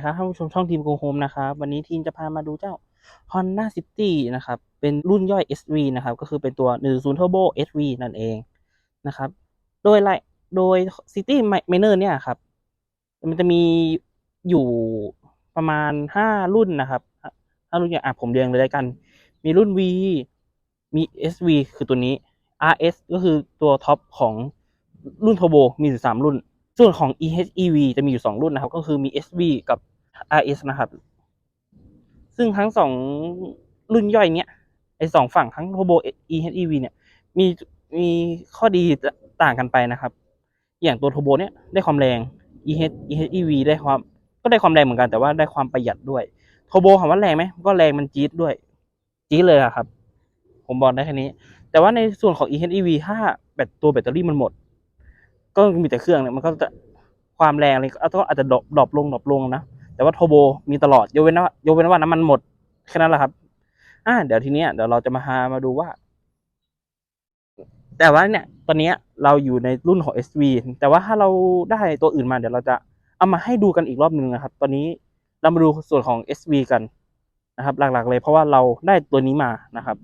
ดีครับท่านผู้ชมช่องทีมโกโฮมนะครับวันนี้ทีมจะพามาดูเจ้า Honda City นะครับเป็นรุ่นย่อย SV นะครับก็คือเป็นตัว 10 Turbo SV นั่นเองนะครับโดยไรโดย City Miner เนี่ยครับมันจะมีอยู่ประมาณ 5 รุ่นนะครับห้ารุ่นอย่างอะผมเรียงเลยแล้กัน มีรุ่น V มี SV คือตัวนี้ RS ก็คือตัวท็อปของรุ่น Turbo มีอยู่สามรุ่นส่วนของ EHEV จะมีอยู่สองรุ่นนะครับ ก็คือมี SV กับ RS นะครับ ซึ่งทั้งสองรุ่นย่อยเนี้ยไอสองฝั่งทั้ง Turbo EHEV เนี่ย มีมีข้อดีต่างกันไปนะครับ อย่างตัว Turbo เนี่ยได้ความแรง EH EHEV ได้ความก็ได้ความแรงเหมือนกันแต่ว่าได้ความประหยัดด้วย Turbo ถามว่าแรงไหมก็แรงมันจี๊ดด้วย จี๊ดเลยอะครับ ผมบอกได้แค่นี้ แต่ว่าในส่วนของ EHEV ถ้าแบตตัวแบตเตอรี่มันหมด ก็มีแต่เครื่องเนี่ยมันก็จะความแรงเลยก็อาจจะดรอปลงดรอปลงนะ แต่ว่าโทโบมีตลอดยกเว้นว่ายกเว้นว่าน้ำมันหมดแค่นั้นแหละครับ อ่า เดี๋ยวทีเนี้ยเดี๋ยวเราจะมาหามาดูว่า แต่ว่าเนี่ย ตอนนี้เราอยู่ในรุ่นของ SV แต่ว่าถ้าเราได้ตัวอื่นมาเดี๋ยวเราจะเอามาให้ดูกันอีกรอบหนึ่งนะครับ ตอนนี้เรามาดูส่วนของ SV กันนะครับ หลักๆ เลยเพราะว่าเราได้ตัวนี้มานะครับ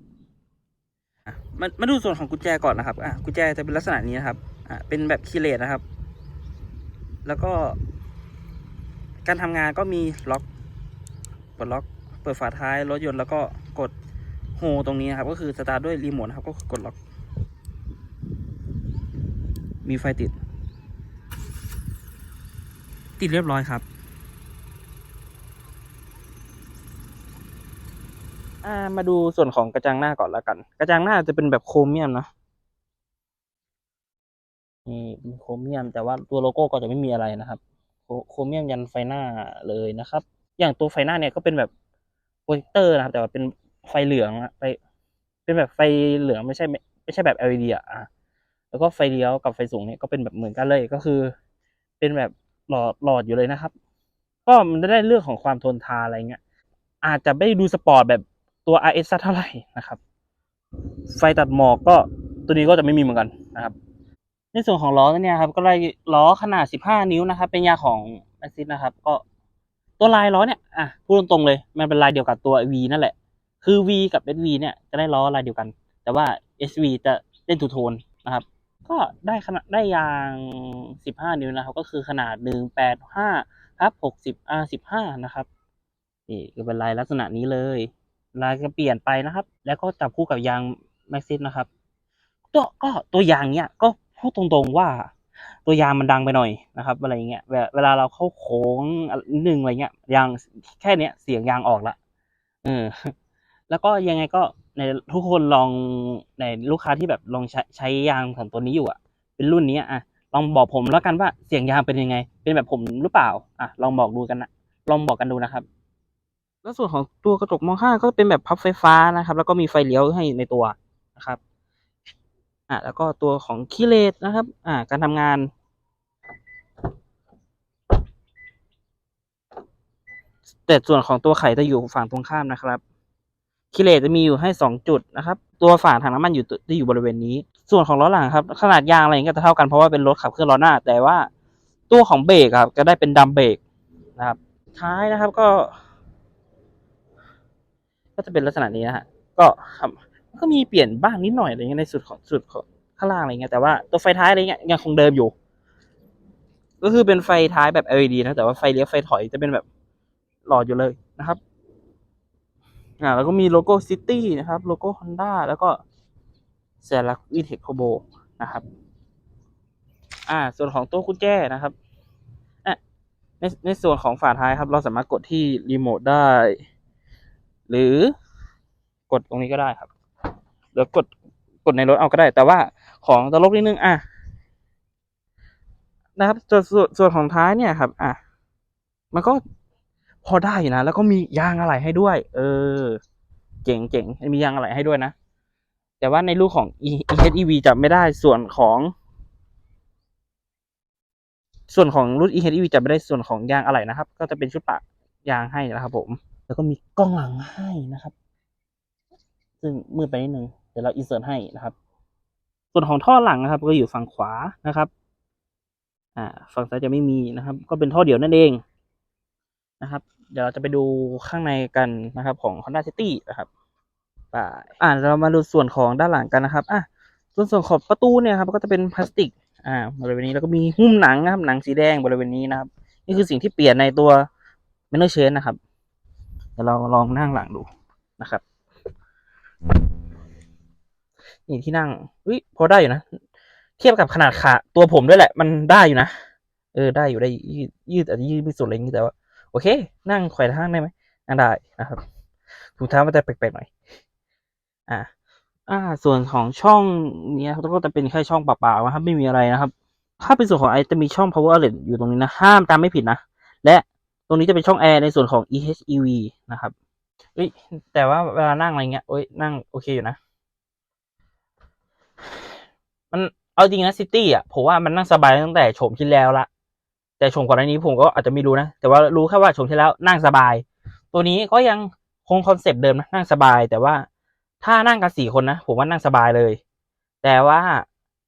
มามาดูส่วนของกุญแจก่อนนะครับ อะกุญแจจะเป็นลักษณะนี้นะครับ อะเป็นแบบคีเลตนะครับ แล้วก็ การทำงานก็มีล็อกปลดล็อกเปิดฝาท้ายรถยนต์แล้วก็กดโฮตรงนี้นะครับ ก็คือสตาร์ทด้วยรีโมทครับก็กดล็อก มีไฟติด ติดเรียบร้อยครับมาดูส่วนของกระจังหน้าก่อนแล้วกัน กระจังหน้าจะเป็นแบบโครเมียมนะนี่โครเมียมแต่ว่าตัวโลโก้ก็จะไม่มีอะไรนะครับ โครเมียมยันไฟหน้าเลยนะครับ อย่างตัวไฟหน้าเนี่ยก็เป็นแบบโปรเจคเตอร์นะครับ แต่ว่าเป็นไฟเหลืองอะไฟเป็นแบบไฟเหลืองไม่ใช่ไม่ใช่แบบ LED อะแล้วก็ไฟเลี้ยวกับไฟสูงเนี่ยก็เป็นแบบเหมือนกันเลยก็คือ เป็นแบบหลอดหลอดอยู่เลยนะครับ ก็มันจะได้เรื่องของความทนทานอะไรเงี้ยอาจจะไม่ดูสปอร์ตแบบตัว RS สักเท่าไหร่นะครับ ไฟตัดหมอกก็ตัวนี้ก็จะไม่มีเหมือนกันนะครับ ในส่วนของล้อเนี่ยครับ ก็ได้ล้อขนาด 15 นิ้วนะครับ เป็นยาของแม็กซิสนะครับ ก็ตัวลายล้อเนี่ยอะพูดตรงๆเลย มันเป็นลายเดียวกับตัว V นั่นแหละ คือ V กับ SV เนี่ยจะได้ล้อลายเดียวกัน แต่ว่า SV จะเล่นทูโทนนะครับ ก็ได้ขนาดได้ยาง 15 นิ้วนะครับ ก็คือขนาด 185ครับ60 R 15 นะครับนี่ก็เป็นลายลักษณะนี้เลยลายจะเปลี่ยนไปนะครับ แล้วก็จับคู่กับยางแม็กซิสนะครับ ตัวก็ตัวยางเนี้ยก็ พูดตรงๆว่าตัวยางมันดังไปหน่อยนะครับอะไรเงี้ยเวลาเราเข้าโค้งนิดนึงอะไรเงี้ยยางแค่เนี้ยเสียงยางออกละเออแล้วก็ยังไงก็ในทุกคนลองในลูกค้าที่แบบลองใช้ใช้ยางของตัวนี้อยู่อะ เป็นรุ่นนี้อะลองบอกผมแล้วกันว่าเสียงยางเป็นยังไง เป็นแบบผมหรือเปล่า อะลองบอกดูกันนะลองบอกกันดูนะครับ แล้วส่วนของตัวกระจกมองข้างก็เป็นแบบพับไฟฟ้านะครับ แล้วก็มีไฟเลี้ยวให้ในตัวนะครับ อ่าแล้วก็ตัวของคีเลตนะครับ อ่า การทำงาน แต่ส่วนของตัวไข่จะอยู่ฝั่งตรงข้ามนะครับคีเลตจะมีอยู่ให้สองจุดนะครับ ตัวฝาถังน้ำมันอยู่จะอยู่บริเวณนี้ ส่วนของล้อหลังครับ ขนาดยางอะไรก็จะเท่ากันเพราะว่าเป็นรถขับเคลื่อนล้อหน้า แต่ว่าตัวของเบรกครับก็ได้เป็นดัมเบรกนะครับ ท้ายนะครับก็ ก็จะเป็นลักษณะนี้นะฮะก็ครับ ก็มีเปลี่ยนบ้างนิดหน่อยอะไรเงี้ยในสุดของสุดของข้างล่างอะไรเงี้ยแต่ว่าตัวไฟท้ายอะไรเงี้ยยังคงเดิมอยู่ ก็คือเป็นไฟท้ายแบบ LED นะแต่ว่าไฟเลี้ยวไฟถอยจะเป็นแบบหลอดอยู่เลยนะครับอ่าแล้วก็มีโลโก้ซิตี้นะครับ โลโก้ฮอนด้าแล้วก็แซลักวีเทคโคโบนะครับ อ่า ส่วนของตัวกุญแจนะครับอะในในส่วนของฝาท้ายครับ เราสามารถกดที่รีโมทได้ หรือกดตรงนี้ก็ได้ครับ หรือกดกดในรถเอาก็ได้ แต่ว่าของตลกนิดนึงอะนะครับส่วนส่วนของท้ายเนี่ยครับ อะมันก็พอได้อยู่นะแล้วก็มียางอะไหล่ให้ด้วย เออ เจ๋งเจ๋งมียางอะไหล่ให้ด้วยนะแต่ว่าในรูปของ EHEV จะไม่ได้ส่วนของ ส่วนของรุ่น EHEV จะไม่ได้ส่วนของยางอะไหล่นะครับ ก็จะเป็นชุดปะยางให้นะครับผม แล้วก็มีกล้องหลังให้นะครับ ซึ่งมืดไปนิดนึง ดี๋ยวเราอินเสิร์ตให้นะครับ ส่วนของท่อหลังนะครับ ก็อยู่ฝั่งขวานะครับอ่าฝั่งซ้ายจะไม่มีนะครับ ก็เป็นท่อเดี่ยวนั่นเองนะครับ เดี๋ยวเราจะไปดูข้างในกันนะครับ ของ Honda City นะครับไปอ่าเรามาดูส่วนของด้านหลังกันนะครับอะส่วนส่วนขอบประตูเนี่ยครับก็จะเป็นพลาสติก อ่าบริเวณนี้แล้วก็มีหุ้มหนังนะครับหนังสีแดงบริเวณนี้นะครับ นี่คือสิ่งที่เปลี่ยนในตัว m a n n e r Chain นะครับเดี๋ยวเราลองนั่งหลังดูนะครับ นี่ที่นั่งวิพอได้อยู่นะ เทียบกับขนาดขาตัวผมด้วยแหละ มันได้อยู่นะ เออได้อยู่ได้ยืดยืดอาจจะยืดไม่สุดอะไรอย่างนี้แต่ว่า โอเค นั่งไขว่ห้างได้ไหมนั่งได้นะครับถุงเท้ามันจะแปลกๆหน่อย อ่า อ่า ส่วนของช่องเนี้ยก็จะเป็นแค่ช่องเปล่าๆนะครับ ไม่มีอะไรนะครับ ถ้าเป็นส่วนของไอจะมีช่อง power outlet อยู่ตรงนี้นะ ห้ามตามไม่ผิดนะ และตรงนี้จะเป็นช่องแอร์ในส่วนของ EHEV นะครับเอ้ยแต่ว่าเวลานั่งอะไรเงี้ยโอ้ยนั่งโอเคอยู่นะ มันเอาจริงนะซิตี้อะผมว่ามันนั่งสบายตั้งแต่โฉมที่แล้วละแต่โฉมก่อนหน้านี้ผมก็อาจจะไม่รู้นะแต่ว่ารู้แค่ว่าโฉมที่แล้วนั่งสบาย ตัวนี้ก็ยังคงคอนเซปต์เดิมนะนั่งสบาย แต่ว่าถ้านั่งกันสี่คนนะผมว่านั่งสบายเลย แต่ว่า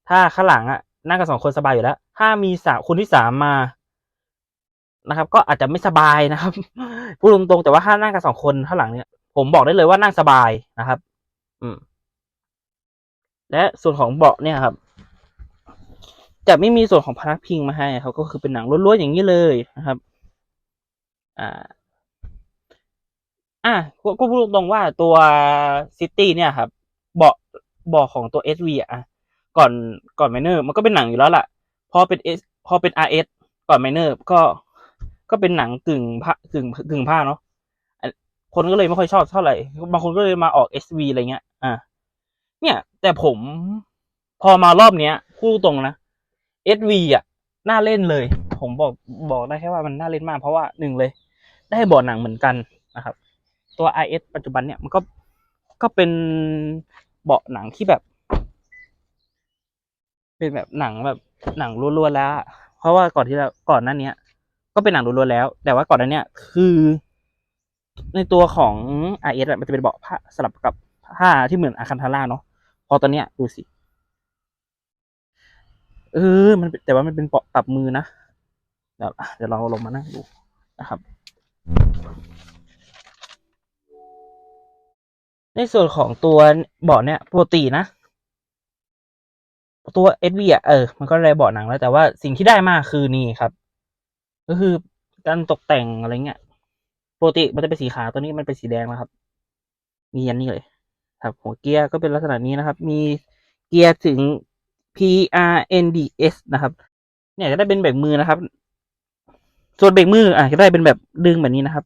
ถ้าข้างหลังอะนั่งกันสองคนสบายอยู่แล้ว ถ้ามีสามคนที่สามมานะครับ ก็อาจจะไม่สบายนะครับพูดตรงๆแต่ว่าถ้านั่งกันสองคนข้างหลังเนี่ย ผมบอกได้เลยว่านั่งสบายนะครับ อืม และส่วนของเบาะเนี่ยครับ จะไม่มีส่วนของพนักพิงมาให้ครับ ก็คือเป็นหนังล้วนๆอย่างนี้เลยนะครับ อ่า อะก็พูดตรงๆว่าตัวซิตี้เนี่ยครับ เบาะเบาะของตัว SV อะก่อนก่อนไมเนอร์มันก็เป็นหนังอยู่แล้วล่ะ พอเป็น S พอเป็น RS ก่อนไมเนอร์ก็ก็เป็นหนังกึ่งผ้ากึ่งกึ่งผ้าเนาะคนก็เลยไม่ค่อยชอบเท่าไหร่ บางคนก็เลยมาออก SV อะไรเงี้ย อะ เนี่ย แต่ผมพอมารอบเนี้ยพูดตรงนะ SV อะ น่าเล่นเลย ผมบอกบอกได้แค่ว่ามันน่าเล่นมากเพราะว่าหนึ่งเลย ได้เบาะหนังเหมือนกันนะครับ ตัว RS ปัจจุบันเนี่ยมันก็ก็เป็นเบาะหนังที่แบบ เป็นแบบหนังแบบหนังล้วนๆแล้ว เพราะว่าก่อนที่เราก่อนหน้าเนี้ยก็เป็นหนังล้วนๆแล้ว แต่ว่าก่อนหน้าเนี้ยคือ ในตัวของ RS อะมันจะเป็นเบาะผ้าสลับกับผ้าที่เหมือนอาคันทาร่าเนาะ พอตอนเนี้ยดูสิ เออ มันแต่ว่ามันเป็นเบาะปรับมือนะเดี๋ยวเดี๋ยวเราลงมานั่งดูนะครับ ในส่วนของตัวเบาะเนี่ยปกตินะ ตัว SV อะเออ มันก็ได้เบาะหนังแล้ว แต่ว่าสิ่งที่ได้มากคือนี่ครับ ก็คือการตกแต่งอะไรเงี้ยปกติมันจะเป็นสีขาวตัวนี้มันเป็นสีแดงนะครับ มียันนี่เลย ครับหัวเกียร์ก็เป็นลักษณะนี้นะครับ มีเกียร์ถึง PRNDS นะครับ เนี่ยจะได้เป็นเบรกมือนะครับ ส่วนเบรกมืออะจะได้เป็นแบบดึงแบบนี้นะครับ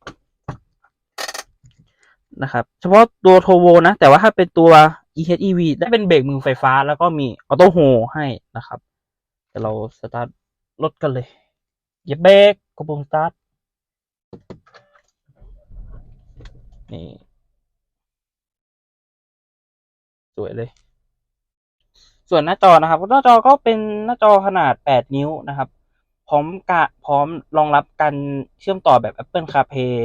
นะครับ เฉพาะตัวโทโวนะ แต่ว่าถ้าเป็นตัว EHEV ได้เป็นเบรกมือไฟฟ้า แล้วก็มีออโต้โฮให้นะครับเดี๋ยวเราสตาร์ทรถกันเลยเหยียบเบรกกระโปรงสตาร์ทนี่ วยเลย ส่วนหน้าจอนะครับหน้าจอก็เป็นหน้าจอขนาด 8 นิ้วนะครับ พร้อมกะพร้อมรองรับการเชื่อมต่อแบบ Apple CarPlay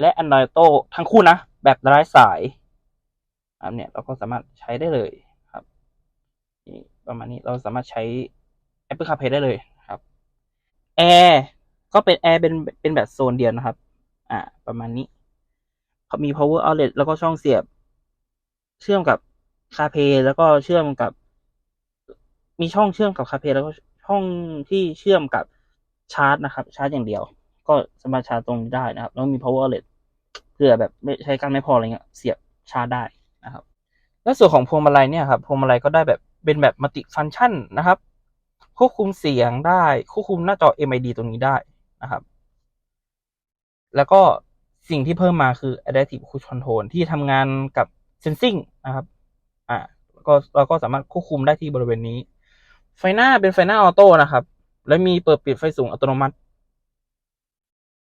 และ Android Auto ทั้งคู่นะ แบบไร้สายอันเนี้ยเราก็สามารถใช้ได้เลยครับประมาณนี้เราสามารถใช้ Apple CarPlay ได้เลยครับแอร์ก็เป็นแอร์เป็นเป็นแบบโซนเดียวนะครับ อ่า ประมาณนี้เขามี power outlet แล้วก็ช่องเสียบ เชื่อมกับ CarPlay แล้วก็เชื่อมกับ มีช่องเชื่อมกับ CarPlay แล้วก็ช่องที่เชื่อมกับชาร์จนะครับ ชาร์จอย่างเดียว ก็สามารถชาร์จตรงนี้ได้นะครับ แล้วมี power outlet เผื่อแบบไม่ใช้การไม่พออะไรเงี้ยเสียบชาร์จได้นะครับ แล้วส่วนของพวงมาลัยเนี่ยครับพวงมาลัยก็ได้แบบเป็นแบบมัลติฟังก์ชันนะครับควบคุมเสียงได้ควบคุมหน้าจอ MID ตรงนี้ได้นะครับ แล้วก็สิ่งที่เพิ่มมาคือ Adaptive Cruise Control ที่ทำงานกับ Sensing นะครับอ่าก็เราก็สามารถควบคุมได้ที่บริเวณนี้ ไฟหน้าเป็นไฟหน้าออโต้นะครับ และมีเปิดปิดไฟสูงอัตโนมัติ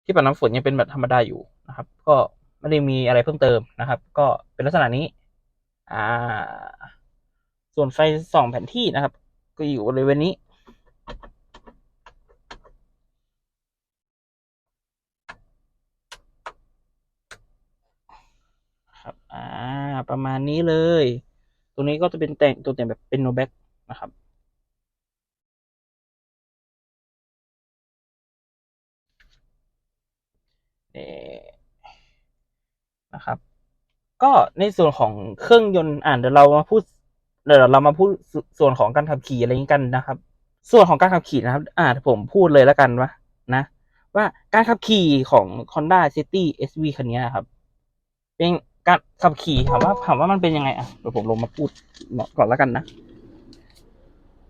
ที่ปัดน้ำฝนยังเป็นแบบธรรมดาอยู่นะครับ ก็ไม่ได้มีอะไรเพิ่มเติมนะครับ ก็เป็นลักษณะนี้ อ่า ส่วนไฟส่องแผนที่นะครับ ก็อยู่บริเวณนี้ ครับ อ่า ประมาณนี้เลย ตรงนี้ก็จะเป็นแต่งตัวแต่งแบบเป็นโนแบ็กนะครับ นี่นะครับ ก็ในส่วนของเครื่องยนต์อ่านเดี๋ยวเรามาพูดเดี๋ยวเรามาพูดส่วนของการขับขี่อะไรอย่างนี้กันนะครับ ส่วนของการขับขี่นะครับ อ่าผมพูดเลยแล้วกันว่านะ ว่าการขับขี่ของ Honda City SV คันนี้ครับ เป็น การขับขี่ถามว่าถามว่ามันเป็นยังไงอะเดี๋ยวผมลงมาพูดก่อนแล้วกันนะ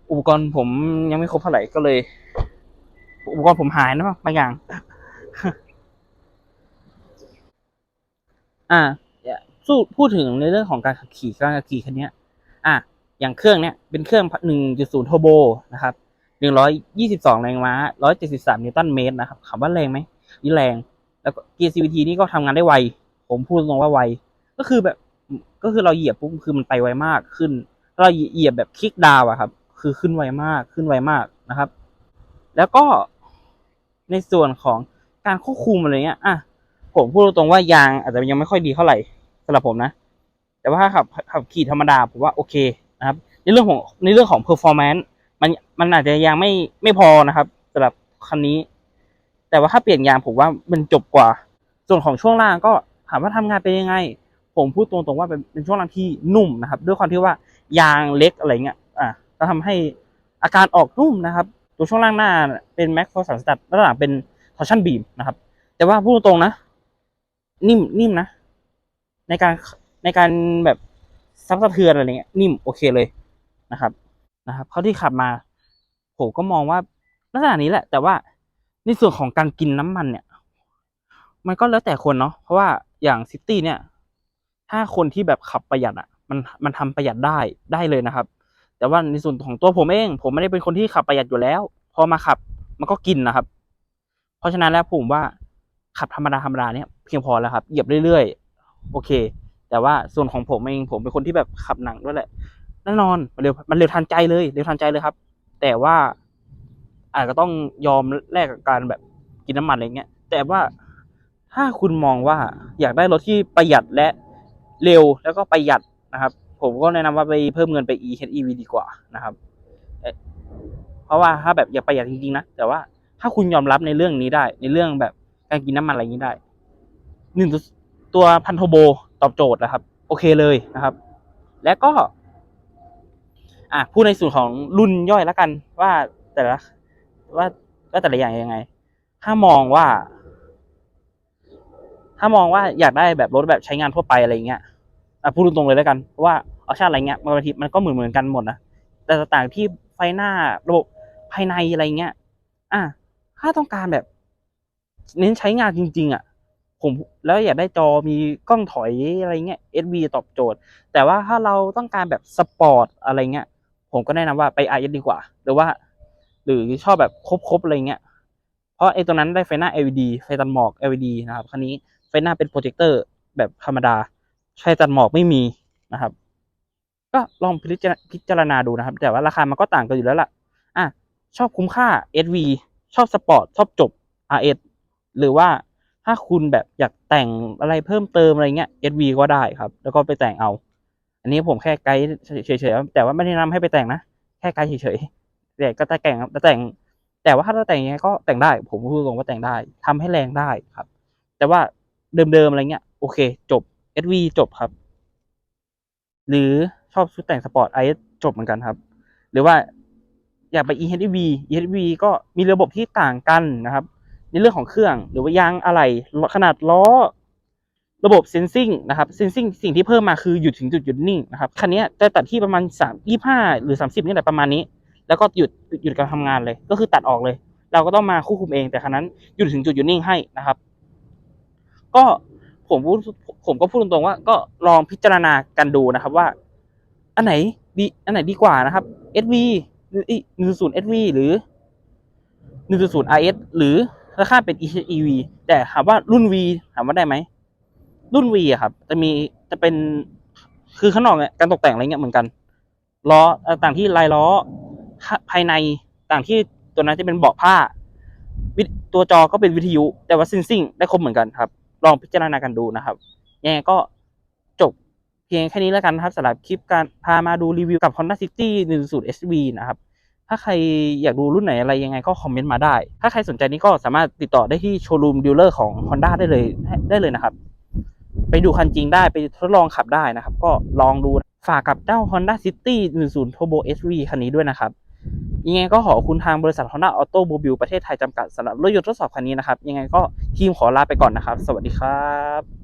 อุปกรณ์ผมยังไม่ครบเท่าไหร่ก็เลย อุปกรณ์ผมหายนะบางอย่าง อ่าสู้พูดถึงในเรื่องของการขับขี่การขับขี่คันเนี้ยอะอย่างเครื่องเนี้ยเป็นเครื่องหนึ่งจุดศูนย์โทโบนะครับหนึ่งร้อยยี่สิบสองแรงม้าร้อยเจ็ดสิบสามนิวตันเมตรนะครับถามว่าแรงไหมนี่แรง แล้วก็เกียร์ CVT นี่ก็ทำงานได้ไว ผมพูดตรงว่าไว ก็คือแบบ ก็คือเราเหยียบปุ๊บคือมันไปไวมากขึ้น เราเหยียบแบบคลิกดาวอะครับ คือขึ้นไวมากขึ้นไวมากนะครับ แล้วก็ในส่วนของการควบคุมอะไรเงี้ย อะ ผมพูดตรงว่ายางอาจจะยังไม่ค่อยดีเท่าไหร่สำหรับผมนะ แต่ว่าถ้าขับขับขี่ธรรมดาผมว่าโอเคนะครับ ในเรื่องของในเรื่องของ performance มันมันอาจจะยังไม่ไม่พอนะครับสำหรับคันนี้ แต่ว่าถ้าเปลี่ยนยางผมว่ามันจบกว่า ส่วนของช่วงล่างก็ามว่าทำงานเป็นยังไง ผมพูดตรงๆว่าเป็นช่วงล่างที่นุ่มนะครับ ด้วยความที่ว่ายางเล็กอะไรเงี้ยอะก็ทำให้อาการออกนุ่มนะครับ ตัวช่วงล่างหน้าเป็นแม็กโฟสันสตัดด้านหลังเป็นทอร์ชันบีมนะครับ แต่ว่าพูดตรงนะ นิ่มนิ่มนะ ในการในการแบบซับสะเทือนอะไรเงี้ยนิ่มโอเคเลยนะครับนะครับเขาที่ขับมา ผมก็มองว่าลักษณะนี้แหละ แต่ว่าในส่วนของการกินน้ำมันเนี่ย มันก็แล้วแต่คนเนาะเพราะว่า อย่างซิตี้เนี่ย ถ้าคนที่แบบขับประหยัดอะ มันมันทำประหยัดได้ได้เลยนะครับ แต่ว่าในส่วนของตัวผมเอง ผมไม่ได้เป็นคนที่ขับประหยัดอยู่แล้ว พอมาขับมันก็กินนะครับ เพราะฉะนั้นแล้วผมว่าขับธรรมดาธรรมดาเนี่ยเพียงพอแล้วครับ เหยียบเรื่อยๆ โอเค แต่ว่าส่วนของผมเองผมเป็นคนที่แบบขับหนังด้วยแหละแน่นอนมันเร็วมันเร็วทันใจเลยเร็วทันใจเลยครับ แต่ว่าอาจจะต้องยอมแลกกับการแบบกินน้ำมันอะไรเงี้ย แต่ว่า ถ้าคุณมองว่าอยากได้รถที่ประหยัดและเร็วแล้วก็ประหยัดนะครับ ผมก็แนะนำว่าไปเพิ่มเงินไป EHEV ดีกว่านะครับ เพราะว่าถ้าแบบอยากประหยัดจริงๆนะแต่ว่าถ้าคุณยอมรับในเรื่องนี้ได้ ในเรื่องแบบการกินน้ำมันอะไรอย่างนี้ได้หนึ่งตัวพันโทโบตอบโจทย์นะครับ โอเคเลยนะครับ และก็ อะพูดในส่วนของรุ่นย่อยแล้วกันว่าแต่ละว่าว่าแต่ละอย่างยังไง ถ้ามองว่า ถ้ามองว่าอยากได้แบบรถแบบใช้งานทั่วไปอะไรเงี้ยอะพูดตรงๆเลยแล้วกันว่าออปชั่นอะไรเงี้ยบางทีมันก็เหมือนเหมือนกันหมดนะแต่ต่างที่ไฟหน้าระบบภายในอะไรเงี้ย อะถ้าต้องการแบบ เน้นใช้งานจริง ๆ อะ ผมแล้วอยากได้จอมีกล้องถอยอะไรเงี้ย SV ตอบโจทย์ แต่ว่าถ้าเราต้องการแบบสปอร์ตอะไรเงี้ย ผมก็แนะนำว่าไป RS ดีกว่า หรือว่า หรือชอบแบบครบๆอะไรเงี้ย เพราะไอ้ตัวนั้นได้ไฟหน้า LED ไฟตัดหมอก LED นะครับคันนี้ ฟหน้าเป็นโปรเจคเตอร์แบบธรรมดาไฟตัดหมอกไม่มีนะครับ ก็ลองพิจารพิจารณาดูนะครับ แต่ว่าราคามันก็ต่างกันอยู่แล้วล่ะอะชอบคุ้มค่า SV ชอบสปอร์ตชอบจบ RS หรือว่าถ้าคุณแบบอยากแต่งอะไรเพิ่มเติมอะไรเงี้ย SV ก็ได้ครับ แล้วก็ไปแต่งเอา อันนี้ผมแค่ไกด์เฉยๆแต่ว่าไม่แนะนำให้ไปแต่งนะ แค่ไกด์เฉยๆแต่ก็แต่งแต่แต่ง แต่ว่าถ้าเราแต่งยังไงก็แต่งได้ ผมพูดตรงว่าแต่งได้ทำให้แรงได้ครับ แต่ว่า เดิมๆอะไรเงี้ยโอเค จบ SV จบครับ หรือชอบชุดแต่งสปอร์ต IS จบเหมือนกันครับ หรือว่าอยากไป EHV EHV ก็มีระบบที่ต่างกันนะครับในเรื่องของเครื่องหรือว่ายางอะไรขนาดล้อ ระบบเซนซิงนะครับเซนซิงสิ่งที่เพิ่มมาคือหยุดถึงจุดหยุดนิ่งนะครับคันนี้จะตัดที่ประมาณสามยี่ห้าหรือสามสิบนี่แหละประมาณนี้ แล้วก็หยุดหยุดการทำงานเลย ก็คือตัดออกเลย เราก็ต้องมาควบคุมเองแต่คันนั้นหยุดถึงจุดหยุดนิ่งให้นะครับ ก็ผมพูดผมก็พูดตรงๆว่า ก็ลองพิจารณากันดูนะครับว่า อันไหนดีอันไหนดีกว่านะครับ SV หรือหนึ่งศูนย์ SV หรือหนึ่งศูนย์ RS หรือราคาเป็น EV แต่ถามว่ารุ่น V ถามว่าได้ไหม รุ่น V อะครับ จะมีจะเป็นคือข้างนอกเนี่ยการตกแต่งอะไรเงี้ยเหมือนกันล้อต่างที่ลายล้อภายในต่างที่ตัวนั้นจะเป็นเบาะผ้าวิตัวจอก็เป็นวิทยุ แต่ว่าซินซิ่งได้ครบเหมือนกันครับ ลองพิจารณากันดูนะครับยังไงก็จบเพียงแค่นี้แล้วกันนะครับสำหรับคลิปการพามาดูรีวิวกับ Honda City 1.0 SV นะครับถ้าถ้าใครอยากดูรุ่นไหนอะไรยังไงก็คอมเมนต์มาได้ ถ้าใครสนใจนี้ก็สามารถติดต่อได้ที่โชว์รูมดีลเลอร์ของ Honda ได้เลยได้เลยนะครับ ไปดูคันจริงได้ไปทดลองขับได้นะครับ ก็ลองดูฝากกับเจ้า Honda City 10 Turbo SV คันนี้ด้วยนะครับ ยังไงก็ขอบคุณทางบริษัทฮอนด้าออโต้โมบิลประเทศไทยจำกัดสำหรับรถยนต์ทดสอบคันนี้นะครับ ยังไงก็ทีมขอลาไปก่อนนะครับ สวัสดีครับ